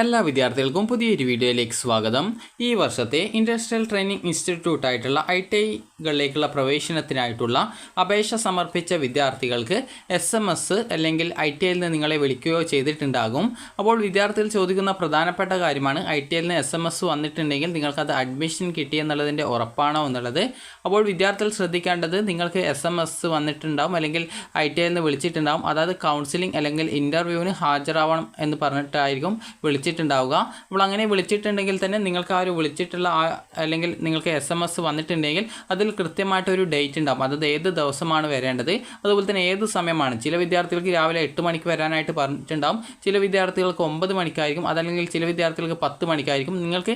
എല്ലാ വിദ്യാർത്ഥികൾക്കും പുതിയൊരു വീഡിയോയിലേക്ക് സ്വാഗതം. ഈ വർഷത്തെ ഇൻഡസ്ട്രിയൽ ട്രെയിനിങ് ഇൻസ്റ്റിറ്റ്യൂട്ട് ആയിട്ടുള്ള ഐ ടി ഐകളിലേക്കുള്ള പ്രവേശനത്തിനായിട്ടുള്ള അപേക്ഷ സമർപ്പിച്ച വിദ്യാർത്ഥികൾക്ക് എസ് എം എസ് അല്ലെങ്കിൽ ഐ ടി ഐയിൽ നിന്ന് നിങ്ങളെ വിളിക്കുകയോ ചെയ്തിട്ടുണ്ടാകും. അപ്പോൾ വിദ്യാർത്ഥികൾ ചോദിക്കുന്ന പ്രധാനപ്പെട്ട കാര്യമാണ് ഐ ടി ഐയിൽ നിന്ന് എസ് എം എസ് വന്നിട്ടുണ്ടെങ്കിൽ നിങ്ങൾക്കത് അഡ്മിഷൻ കിട്ടിയെന്നുള്ളതിന്റെ ഉറപ്പാണോ എന്നുള്ളത്. അപ്പോൾ വിദ്യാർത്ഥികൾ ശ്രദ്ധിക്കേണ്ടത് നിങ്ങൾക്ക് എസ് എം എസ് വന്നിട്ടുണ്ടാവും അല്ലെങ്കിൽ ഐ ടി ഐയിൽ നിന്ന് വിളിച്ചിട്ടുണ്ടാവും. അതായത് കൗൺസിലിംഗ് അല്ലെങ്കിൽ ഇന്റർവ്യൂവിന് ഹാജരാവണം എന്ന് പറഞ്ഞിട്ടായിരിക്കും വിളിച്ചിട്ടുണ്ടാവുക. അപ്പോൾ അങ്ങനെ വിളിച്ചിട്ടുണ്ടെങ്കിൽ തന്നെ നിങ്ങൾക്ക് ആ ഒരു വിളിച്ചിട്ടുള്ള അല്ലെങ്കിൽ നിങ്ങൾക്ക് എസ് എം എസ് വന്നിട്ടുണ്ടെങ്കിൽ അതിൽ കൃത്യമായിട്ടൊരു ഡേറ്റ് ഉണ്ടാവും. അതായത് ഏത് ദിവസമാണ് വരേണ്ടത്. അതുപോലെ തന്നെ ഏത് സമയമാണ്. ചില വിദ്യാർത്ഥികൾക്ക് രാവിലെ എട്ട് മണിക്ക് വരാനായിട്ട് പറഞ്ഞിട്ടുണ്ടാവും. ചില വിദ്യാർത്ഥികൾക്ക് ഒമ്പത് മണിക്കായിരിക്കും. അതല്ലെങ്കിൽ ചില വിദ്യാർത്ഥികൾക്ക് പത്ത് മണിക്കായിരിക്കും. നിങ്ങൾക്ക്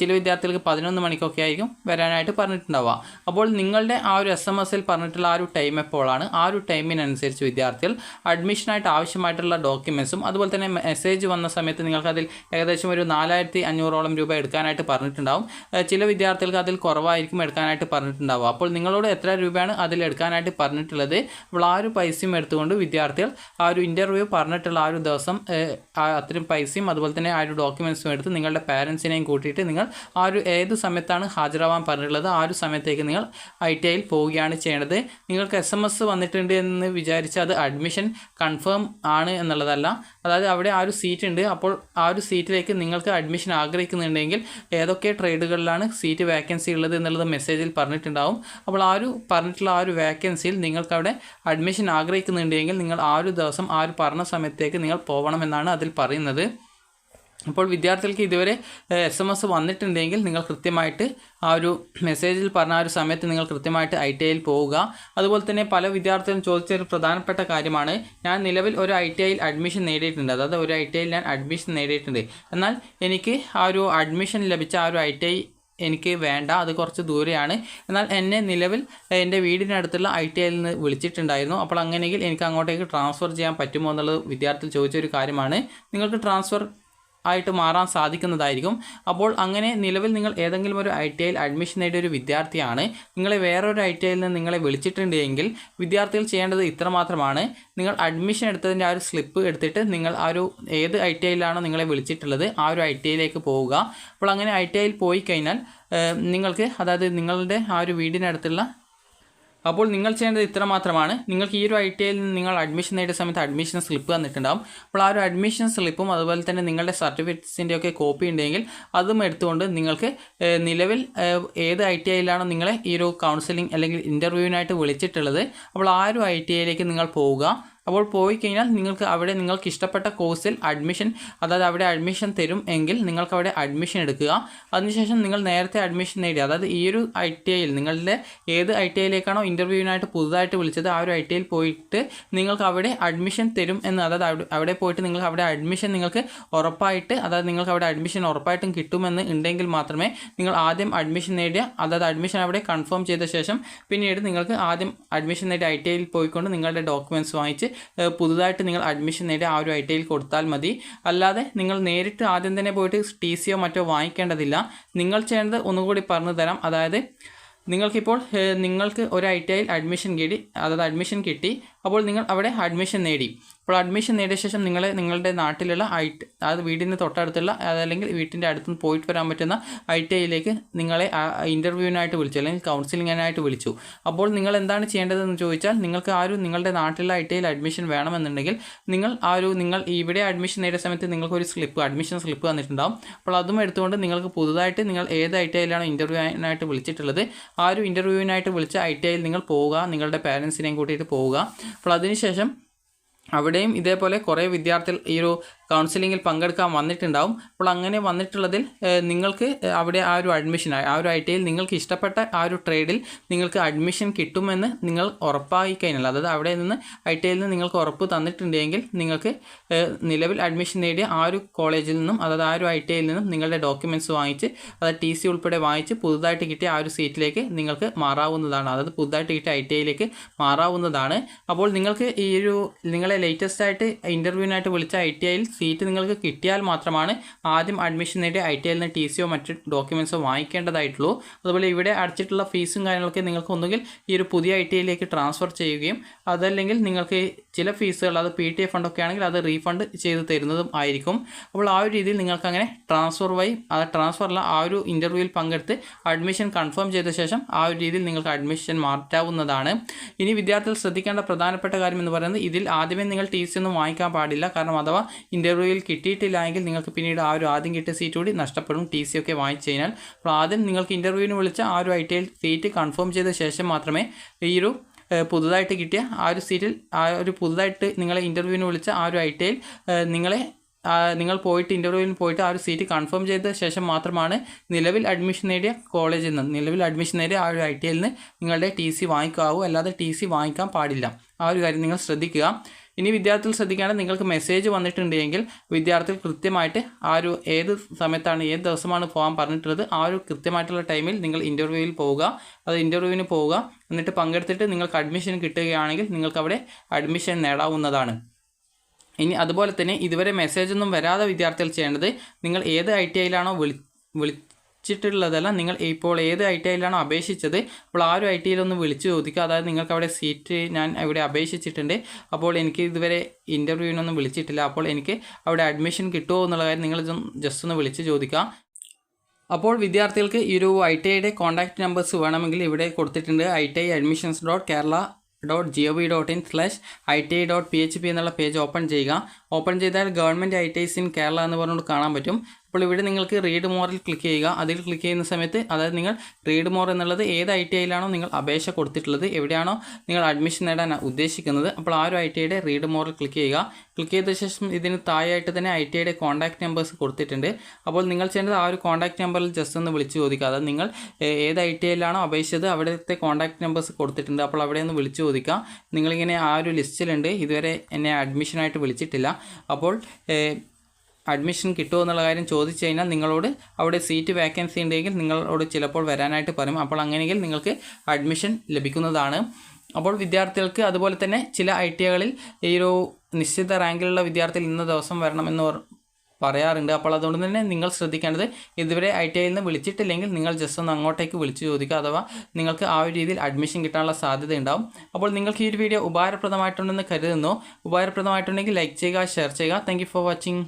ചില വിദ്യാർത്ഥികൾക്ക് പതിനൊന്ന് മണിക്കൊക്കെ ആയിരിക്കും വരാനായിട്ട് പറഞ്ഞിട്ടുണ്ടാവുക. അപ്പോൾ നിങ്ങളുടെ ആ ഒരു എസ് എം എസിൽ പറഞ്ഞിട്ടുള്ള ആ ഒരു ടൈം എപ്പോഴാണ് ആ ഒരു ടൈമിനനുസരിച്ച് വിദ്യാർത്ഥികൾ അഡ്മിഷനായിട്ട് ആവശ്യമായിട്ടുള്ള ഡോക്യുമെൻസും അതുപോലെ തന്നെ മെസ്സേജ് വന്ന സമയത്ത് നിങ്ങൾക്ക് അതിൽ ഏകദേശം ഒരു നാലായിരത്തി അഞ്ഞൂറോളം രൂപ എടുക്കാനായിട്ട് പറഞ്ഞിട്ടുണ്ടാവും. ചില വിദ്യാർത്ഥികൾക്ക് അതിൽ കുറവായിരിക്കും എടുക്കാനായിട്ട് പറഞ്ഞിട്ടുണ്ടാവും അപ്പോൾ നിങ്ങളോട് എത്ര രൂപയാണ് അതിൽ എടുക്കാനായിട്ട് പറഞ്ഞിട്ടുള്ളത്? അപ്പോൾ ആ ഒരു പൈസയും എടുത്തുകൊണ്ട് വിദ്യാർത്ഥികൾ ആ ഒരു ഇന്റർവ്യൂ പറഞ്ഞിട്ടുള്ള ആ ഒരു ദിവസം അത്രയും പൈസയും അതുപോലെ തന്നെ ആ ഒരു ഡോക്യുമെൻസും എടുത്ത് നിങ്ങളുടെ പാരൻസിനെയും കൂട്ടിയിട്ട് നിങ്ങൾ ആ ഒരു ഏത് സമയത്താണ് ഹാജരാവാൻ പറഞ്ഞിട്ടുള്ളത്? ആ ഒരു സമയത്തേക്ക് നിങ്ങൾ ഐ ടി ഐയിൽ പോവുകയാണ് ചെയ്യേണ്ടത്. നിങ്ങൾക്ക് എസ് എം എസ് വന്നിട്ടുണ്ട് എന്ന് വിചാരിച്ച് അത് അഡ്മിഷൻ കൺഫേം ആണ് എന്നുള്ളതല്ല. അതായത് അവിടെ ആ ഒരു സീറ്റ് ഉണ്ട്. അപ്പോൾ ആ ഒരു സീറ്റിലേക്ക് നിങ്ങൾക്ക് അഡ്മിഷൻ ആഗ്രഹിക്കുന്നുണ്ടെങ്കിൽ ഏതൊക്കെ ട്രേഡുകളിലാണ് സീറ്റ് വേക്കൻസി ഉള്ളത് എന്നുള്ളത് മെസ്സേജിൽ പറഞ്ഞിട്ടുണ്ടാവും. അപ്പോൾ ആ ഒരു പറഞ്ഞിട്ടുള്ള ആ ഒരു വേക്കൻസിയിൽ നിങ്ങൾക്ക് അവിടെ അഡ്മിഷൻ ആഗ്രഹിക്കുന്നുണ്ടെങ്കിൽ നിങ്ങൾ ആ ഒരു ദിവസം ആ ഒരു പറഞ്ഞ സമയത്തേക്ക് നിങ്ങൾ പോകണമെന്നാണ് അതിൽ പറയുന്നത്. അപ്പോൾ വിദ്യാർത്ഥികൾക്ക് ഇതുവരെ എസ് എം എസ് വന്നിട്ടുണ്ടെങ്കിൽ നിങ്ങൾ കൃത്യമായിട്ട് ആ ഒരു മെസ്സേജിൽ പറഞ്ഞ ആ ഒരു സമയത്ത് നിങ്ങൾ കൃത്യമായിട്ട് ഐ ടി ഐയിൽ പോവുക. അതുപോലെ തന്നെ പല വിദ്യാർത്ഥികളും ചോദിച്ച ഒരു പ്രധാനപ്പെട്ട കാര്യമാണ് ഞാൻ നിലവിൽ ഒരു ഐ ടി ഐയിൽ അഡ്മിഷൻ നേടിയിട്ടുണ്ട്. അതായത് ഒരു ഐ ടി ഐയിൽ ഞാൻ അഡ്മിഷൻ നേടിയിട്ടുണ്ട്. എന്നാൽ എനിക്ക് ആ ഒരു അഡ്മിഷൻ ലഭിച്ച ആ ഒരു ഐ ടി ഐ എനിക്ക് വേണ്ട അത് കുറച്ച് ദൂരെയാണ്. എന്നാൽ എന്നെ നിലവിൽ എന്റെ വീടിനടുത്തുള്ള ഐ ടി ഐയിൽ നിന്ന് വിളിച്ചിട്ടുണ്ടായിരുന്നു. അപ്പോൾ അങ്ങനെയെങ്കിൽ എനിക്ക് അങ്ങോട്ടേക്ക് ട്രാൻസ്ഫർ ചെയ്യാൻ പറ്റുമോ എന്നുള്ളത് വിദ്യാർത്ഥി ചോദിച്ച ഒരു കാര്യമാണ്. നിങ്ങൾക്ക് ട്രാൻസ്ഫർ ആയിട്ട് മാറാൻ സാധിക്കുന്നതായിരിക്കും. അപ്പോൾ അങ്ങനെ നിലവിൽ നിങ്ങൾ ഏതെങ്കിലും ഒരു ഐ ടി ഐയിൽ അഡ്മിഷൻ നേടിയ ഒരു വിദ്യാർത്ഥിയാണ്. നിങ്ങളെ വേറൊരു ഐ ടി ഐയിൽ നിന്ന് നിങ്ങളെ വിളിച്ചിട്ടുണ്ടെങ്കിൽ വിദ്യാർത്ഥികൾ ചെയ്യേണ്ടത് ഇത്രമാത്രമാണ്. നിങ്ങൾ അഡ്മിഷൻ എടുത്തതിന്റെ ആ ഒരു സ്ലിപ്പ് എടുത്തിട്ട് നിങ്ങൾ ആ ഒരു ഏത് ഐ ടി ഐയിലാണോ നിങ്ങളെ വിളിച്ചിട്ടുള്ളത് ആ ഒരു ഐ ടി ഐയിലേക്ക് പോവുക. അപ്പോൾ അങ്ങനെ ഐ ടി ഐയിൽ പോയി കഴിഞ്ഞാൽ നിങ്ങൾക്ക് അതായത് നിങ്ങളുടെ ആ ഒരു വീടിനടുത്തുള്ള അപ്പോൾ നിങ്ങൾ ചെയ്യേണ്ടത് ഇത്ര മാത്രമാണ്. നിങ്ങൾക്ക് ഈ ഒരു ഐ ടി ഐയിൽ നിന്ന് നിങ്ങൾ അഡ്മിഷൻ നേടിയ സമയത്ത് അഡ്മിഷൻ സ്ലിപ്പ് തന്നിട്ടുണ്ടാകും അപ്പോൾ ആ ഒരു അഡ്മിഷൻ സ്ലിപ്പും അതുപോലെ തന്നെ നിങ്ങളുടെ സർട്ടിഫിക്കറ്റ്സിന്റെ ഒക്കെ കോപ്പി ഉണ്ടെങ്കിൽ അതും എടുത്തുകൊണ്ട് നിങ്ങൾക്ക് നിലവിൽ ഏത് ഐ ടി ഐയിലാണോ നിങ്ങളെ ഈ ഒരു കൗൺസിലിംഗ് അല്ലെങ്കിൽ ഇന്റർവ്യൂവിനായിട്ട് വിളിച്ചിട്ടുള്ളത്. അപ്പോൾ ആ ഒരു ഐ ടി ഐയിലേക്ക് നിങ്ങൾ പോവുക. അപ്പോൾ പോയി കഴിഞ്ഞാൽ നിങ്ങൾക്ക് അവിടെ നിങ്ങൾക്ക് ഇഷ്ടപ്പെട്ട കോഴ്സിൽ അഡ്മിഷൻ അതായത് അവിടെ അഡ്മിഷൻ തരും എങ്കിൽ നിങ്ങൾക്ക് അവിടെ അഡ്മിഷൻ എടുക്കുക. അതിനുശേഷം നിങ്ങൾ നേരത്തെ അഡ്മിഷൻ നേടി. അതായത് ഈ ഒരു ഐ ടി ഐയിൽ നിങ്ങളുടെ ഏത് ഐ ടി ഐയിലേക്കാണോ ഇന്റർവ്യൂവിനായിട്ട് പുതുതായിട്ട് വിളിച്ചത് ആ ഒരു ഐ ടി ഐയിൽ പോയിട്ട് നിങ്ങൾക്ക് അവിടെ അഡ്മിഷൻ തരും എന്ന് അതായത് അവിടെ അവിടെ പോയിട്ട് നിങ്ങൾക്ക് അവിടെ അഡ്മിഷൻ നിങ്ങൾക്ക് ഉറപ്പായിട്ട് അതായത് നിങ്ങൾക്ക് അവിടെ അഡ്മിഷൻ ഉറപ്പായിട്ടും കിട്ടുമെന്ന് ഉണ്ടെങ്കിൽ മാത്രമേ നിങ്ങൾ ആദ്യം അഡ്മിഷൻ നേടിയ അതായത് അഡ്മിഷൻ അവിടെ കൺഫേം ചെയ്ത ശേഷം പിന്നീട് നിങ്ങൾക്ക് ആദ്യം അഡ്മിഷൻ നേടിയ ഐ ടി ഐയിൽ പോയിക്കൊണ്ട് നിങ്ങളുടെ ഡോക്യുമെന്റ്സ് വാങ്ങിച്ച് പുതുതായിട്ട് നിങ്ങൾ അഡ്മിഷൻ നേടി ആ ഒരു ഐ ടി ഐയിൽ കൊടുത്താൽ മതി. അല്ലാതെ നിങ്ങൾ നേരിട്ട് ആദ്യം തന്നെ പോയിട്ട് ടി സിയോ മറ്റോ വാങ്ങിക്കേണ്ടതില്ല. നിങ്ങൾ ചെയ്യേണ്ടത് ഒന്നുകൂടി പറഞ്ഞു തരാം. അതായത് നിങ്ങൾക്കിപ്പോൾ നിങ്ങൾക്ക് ഒരു ഐ ടി ഐയിൽ അഡ്മിഷൻ കിട്ടി അതായത് അഡ്മിഷൻ കിട്ടി. അപ്പോൾ നിങ്ങൾ അവിടെ അഡ്മിഷൻ നേടി. അപ്പോൾ അഡ്മിഷൻ നേടിയ ശേഷം നിങ്ങളെ നിങ്ങളുടെ നാട്ടിലുള്ള ഐ ടി അതായത് വീടിന് തൊട്ടടുത്തുള്ള അതല്ലെങ്കിൽ വീട്ടിന്റെ അടുത്തുനിന്ന് പോയിട്ട് വരാൻ പറ്റുന്ന ഐ ടി ഐയിലേക്ക് നിങ്ങളെ ഇന്റർവ്യൂവിനായിട്ട് വിളിച്ചു അല്ലെങ്കിൽ കൗൺസിലിങ്ങിനായിട്ട് വിളിച്ചു. അപ്പോൾ നിങ്ങൾ എന്താണ് ചെയ്യേണ്ടതെന്ന് ചോദിച്ചാൽ നിങ്ങൾക്ക് ആ ഒരു നിങ്ങളുടെ നാട്ടിലുള്ള ഐ ടി ഐയിൽ അഡ്മിഷൻ വേണമെന്നുണ്ടെങ്കിൽ നിങ്ങൾ ആ ഒരു നിങ്ങൾ ഇവിടെ അഡ്മിഷൻ നേടിയ സമയത്ത് നിങ്ങൾക്ക് ഒരു സ്ലിപ്പ് അഡ്മിഷൻ സ്ലിപ്പ് തന്നിട്ടുണ്ടാവും അപ്പോൾ അതും എടുത്തുകൊണ്ട് നിങ്ങൾക്ക് പുതുതായിട്ട് നിങ്ങൾ ഏത് ഐ ടി ഐയിലാണ് ഇന്റർവ്യൂവിനായിട്ട് വിളിച്ചിട്ടുള്ളത് ആ ഒരു ഇന്റർവ്യൂവിനായിട്ട് വിളിച്ച ഐ ടി ഐയിൽ നിങ്ങൾ പോവുക നിങ്ങളുടെ പാരൻസിനെയും കൂട്ടിയിട്ട് പോവുക. അപ്പോൾ അതിനുശേഷം അവിടെയും ഇതേപോലെ കുറേ വിദ്യാർത്ഥികൾ ഈ ഒരു കൗൺസിലിങ്ങിൽ പങ്കെടുക്കാൻ വന്നിട്ടുണ്ടാവും. അപ്പോൾ അങ്ങനെ വന്നിട്ടുള്ളതിൽ നിങ്ങൾക്ക് അവിടെ ആ ഒരു അഡ്മിഷൻ ആ ഒരു ഐ ടി ഐയിൽ നിങ്ങൾക്ക് ഇഷ്ടപ്പെട്ട ആ ഒരു ട്രേഡിൽ നിങ്ങൾക്ക് അഡ്മിഷൻ കിട്ടുമെന്ന് നിങ്ങൾ ഉറപ്പായി കഴിഞ്ഞാൽ അതായത് അവിടെ നിന്ന് ഐ ടി ഐയിൽ നിന്ന് നിങ്ങൾക്ക് ഉറപ്പ് തന്നിട്ടുണ്ടെങ്കിൽ നിങ്ങൾക്ക് നിലവിൽ അഡ്മിഷൻ നേടിയ ആ ഒരു കോളേജിൽ നിന്നും അതായത് ആ ഒരു ഐ ടി ഐയിൽ നിന്നും നിങ്ങളുടെ ഡോക്യുമെന്റ്സ് വാങ്ങിച്ച് അതായത് ടി സി ഉൾപ്പെടെ വാങ്ങിച്ച് പുതുതായിട്ട് കിട്ടിയ ആ ഒരു സീറ്റിലേക്ക് നിങ്ങൾക്ക് മാറാവുന്നതാണ്. അതായത് പുതുതായിട്ട് കിട്ടിയ ഐ ടി ഐയിലേക്ക് മാറാവുന്നതാണ്. അപ്പോൾ നിങ്ങൾക്ക് ഈ ഒരു നിങ്ങളെ ലേറ്റസ്റ്റ് ആയിട്ട് ഇന്റർവ്യൂവിനായിട്ട് വിളിച്ച ഐ ടി ഐയിൽ സീറ്റ് നിങ്ങൾക്ക് കിട്ടിയാൽ മാത്രമാണ് ആദ്യം അഡ്മിഷൻ നേടി ഐ ടി ഐയിൽ നിന്ന് ടി സിയോ മറ്റ് ഡോക്യുമെൻസോ വാങ്ങിക്കേണ്ടതായിട്ടുള്ളൂ. അതുപോലെ ഇവിടെ അടച്ചിട്ടുള്ള ഫീസും കാര്യങ്ങളൊക്കെ നിങ്ങൾക്ക് ഒന്നുകിൽ ഈ ഒരു പുതിയ ഐ ടി ഐയിലേക്ക് ട്രാൻസ്ഫർ ചെയ്യുകയും അതല്ലെങ്കിൽ നിങ്ങൾക്ക് ചില ഫീസുകൾ അത് പി ടി എ ഫണ്ടൊക്കെ ആണെങ്കിൽ അത് റീഫണ്ട് ചെയ്ത് തരുന്നതും ആയിരിക്കും. അപ്പോൾ ആ ഒരു രീതിയിൽ നിങ്ങൾക്ക് അങ്ങനെ ട്രാൻസ്ഫർ വഴി ആ ട്രാൻസ്ഫറല്ല ആ ഒരു ഇന്റർവ്യൂവിൽ പങ്കെടുത്ത് അഡ്മിഷൻ കൺഫേം ചെയ്ത ശേഷം ആ ഒരു രീതിയിൽ നിങ്ങൾക്ക് അഡ്മിഷൻ മാറ്റാവുന്നതാണ്. ഇനി വിദ്യാർത്ഥികൾ ശ്രദ്ധിക്കേണ്ട പ്രധാനപ്പെട്ട കാര്യം എന്ന് പറയുന്നത് ഇതിൽ ആദ്യമേ നിങ്ങൾ ടി സി ഒന്നും വാങ്ങിക്കാൻ പാടില്ല. കാരണം അഥവാ ഇന്റർവ്യൂവിൽ കിട്ടിയിട്ടില്ല എങ്കിൽ നിങ്ങൾക്ക് പിന്നീട് ആ ഒരു ആദ്യം കിട്ടിയ സീറ്റ് കൂടി നഷ്ടപ്പെടും. ടി സി ഒക്കെ വാങ്ങിച്ചു കഴിഞ്ഞാൽ. അപ്പോൾ ആദ്യം നിങ്ങൾക്ക് ഇന്റർവ്യൂവിന് വിളിച്ച ആ ഒരു I T I seat confirm ചെയ്ത ശേഷം മാത്രമേ ഈ ഒരു പുതുതായിട്ട് കിട്ടിയ ആ ഒരു സീറ്റിൽ ആ ഒരു പുതുതായിട്ട് നിങ്ങളെ ഇന്റർവ്യൂവിന് വിളിച്ച ആ ഒരു ഐ ടി ഐയിൽ നിങ്ങളെ നിങ്ങൾ പോയിട്ട് ഇന്റർവ്യൂവിന് പോയിട്ട് ആ ഒരു സീറ്റ് കൺഫേം ചെയ്ത ശേഷം മാത്രമാണ് നിലവിൽ അഡ്മിഷൻ നേടിയ കോളേജിൽ നിന്ന് നിലവിൽ അഡ്മിഷൻ നേടിയ ആ ഒരു ഐ ടി ഐയിൽ നിന്ന് നിങ്ങളുടെ ടി സി വാങ്ങിക്കാവൂ. അല്ലാതെ ടി സി വാങ്ങിക്കാൻ പാടില്ല. ആ ഒരു കാര്യം നിങ്ങൾ ശ്രദ്ധിക്കുക. ഇനി വിദ്യാർത്ഥികൾ ശ്രദ്ധിക്കാണ്ട് നിങ്ങൾക്ക് മെസ്സേജ് വന്നിട്ടുണ്ടെങ്കിൽ വിദ്യാർത്ഥികൾ കൃത്യമായിട്ട് ആ ഒരു ഏത് സമയത്താണ് ഏത് ദിവസമാണ് പോകാൻ പറഞ്ഞിട്ടുള്ളത് ആ ഒരു കൃത്യമായിട്ടുള്ള ടൈമിൽ നിങ്ങൾ ഇന്റർവ്യൂവിൽ പോവുക. അത് ഇന്റർവ്യൂവിന് പോവുക. എന്നിട്ട് പങ്കെടുത്തിട്ട് നിങ്ങൾക്ക് അഡ്മിഷൻ കിട്ടുകയാണെങ്കിൽ നിങ്ങൾക്ക് അവിടെ അഡ്മിഷൻ നേടാവുന്നതാണ്. ഇനി അതുപോലെ തന്നെ ഇതുവരെ മെസ്സേജൊന്നും വരാതെ വിദ്യാർത്ഥികൾ ചെയ്യേണ്ടത് നിങ്ങൾ ഏത് ഐ ടി ഐയിലാണോ വിളി വിളി വിളിച്ചിട്ടുള്ളതല്ല നിങ്ങൾ ഇപ്പോൾ ഏത് ഐ ടി ഐയിലാണോ അപേക്ഷിച്ചത് അപ്പോൾ ആ ഒരു ഐ ടി ഐയിലൊന്ന് വിളിച്ച് ചോദിക്കുക. അതായത് നിങ്ങൾക്ക് അവിടെ സീറ്റ് ഞാൻ ഇവിടെ അപേക്ഷിച്ചിട്ടുണ്ട്. അപ്പോൾ എനിക്ക് ഇതുവരെ ഇന്റർവ്യൂവിനൊന്നും വിളിച്ചിട്ടില്ല. അപ്പോൾ എനിക്ക് അവിടെ അഡ്മിഷൻ കിട്ടുമോ എന്നുള്ള കാര്യം നിങ്ങൾ ജസ്റ്റ് ഒന്ന് വിളിച്ച് ചോദിക്കുക. അപ്പോൾ വിദ്യാർത്ഥികൾക്ക് ഈ ഒരു ഐ ടി ഐയുടെ കോൺടാക്റ്റ് നമ്പേഴ്സ് വേണമെങ്കിൽ ഇവിടെ കൊടുത്തിട്ടുണ്ട്. I T I admissions dot Kerala dot G O V dot in slash I T I dot P H P എന്നുള്ള പേജ് ഓപ്പൺ ചെയ്യുക. ഓപ്പൺ ചെയ്താൽ government I T Is in Kerala എന്ന് പറഞ്ഞുകൊണ്ട് കാണാൻ പറ്റും. അപ്പോൾ ഇവിടെ നിങ്ങൾക്ക് റീഡ് മോറിൽ ക്ലിക്ക് ചെയ്യുക. അതിൽ ക്ലിക്ക് ചെയ്യുന്ന സമയത്ത് അതായത് നിങ്ങൾ റീഡ് മോർ എന്നുള്ളത് ഏത് ഐ ടി ഐയിലാണോ നിങ്ങൾ അപേക്ഷ കൊടുത്തിട്ടുള്ളത് എവിടെയാണോ നിങ്ങൾ അഡ്മിഷൻ നേടാൻ ഉദ്ദേശിക്കുന്നത് അപ്പോൾ ആ ഒരു ഐ ടി ഐയുടെ റീഡ് മോറിൽ ക്ലിക്ക് ചെയ്യുക. ക്ലിക്ക് ചെയ്ത ശേഷം ഇതിന് താഴെയായിട്ട് തന്നെ ഐ ടി ഐയുടെ കോൺടാക്ട് നമ്പേഴ്സ് കൊടുത്തിട്ടുണ്ട്. അപ്പോൾ നിങ്ങൾ ചെയ്യേണ്ടത് ആ ഒരു കോൺടാക്റ്റ് നമ്പറിൽ ജസ്റ്റ് ഒന്ന് വിളിച്ച് ചോദിക്കുക. അതായത് നിങ്ങൾ ഏത് ഐ ടി ഐയിലാണോ അപേക്ഷിച്ചത് അവിടുത്തെ കോൺടാക്ട് നമ്പേഴ്സ് കൊടുത്തിട്ടുണ്ട്. അപ്പോൾ അവിടെ ഒന്ന് വിളിച്ച് ചോദിക്കുക. നിങ്ങളിങ്ങനെ ആ ഒരു ലിസ്റ്റിലുണ്ട് ഇതുവരെ എന്നെ അഡ്മിഷനായിട്ട് വിളിച്ചിട്ടില്ല. അപ്പോൾ അഡ്മിഷൻ കിട്ടുമോ എന്നുള്ള കാര്യം ചോദിച്ചു കഴിഞ്ഞാൽ നിങ്ങളോട് അവിടെ സീറ്റ് വേക്കൻസി ഉണ്ടെങ്കിൽ നിങ്ങളോട് ചിലപ്പോൾ വരാനായിട്ട് പറയും. അപ്പോൾ അങ്ങനെയെങ്കിൽ നിങ്ങൾക്ക് അഡ്മിഷൻ ലഭിക്കുന്നതാണ്. അപ്പോൾ വിദ്യാർത്ഥികൾക്ക് അതുപോലെ തന്നെ ചില ഐ ടി ഐകളിൽ ഈ ഒരു നിശ്ചിത റാങ്കിലുള്ള വിദ്യാർത്ഥികൾ ഇന്ന ദിവസം വരണമെന്ന് പറ- പറയാറുണ്ട്. അപ്പോൾ അതുകൊണ്ട് തന്നെ നിങ്ങൾ ശ്രദ്ധിക്കേണ്ടത് ഇതുവരെ ഐ ടി ഐയിൽ നിന്ന് വിളിച്ചിട്ടില്ലെങ്കിൽ നിങ്ങൾ ജസ്റ്റ് ഒന്ന് അങ്ങോട്ടേക്ക് വിളിച്ചു ചോദിക്കുക. അഥവാ നിങ്ങൾക്ക് ആ ഒരു രീതിയിൽ അഡ്മിഷൻ കിട്ടാനുള്ള സാധ്യത ഉണ്ടാവും. അപ്പോൾ നിങ്ങൾക്ക് ഈ ഒരു വീഡിയോ ഉപകാരപ്രദമായിട്ടുണ്ടെന്ന് കരുതുന്നു. ഉപകാരപ്രദമായിട്ടുണ്ടെങ്കിൽ ലൈക്ക് ചെയ്യുക ഷെയർ ചെയ്യുക. Thank for watching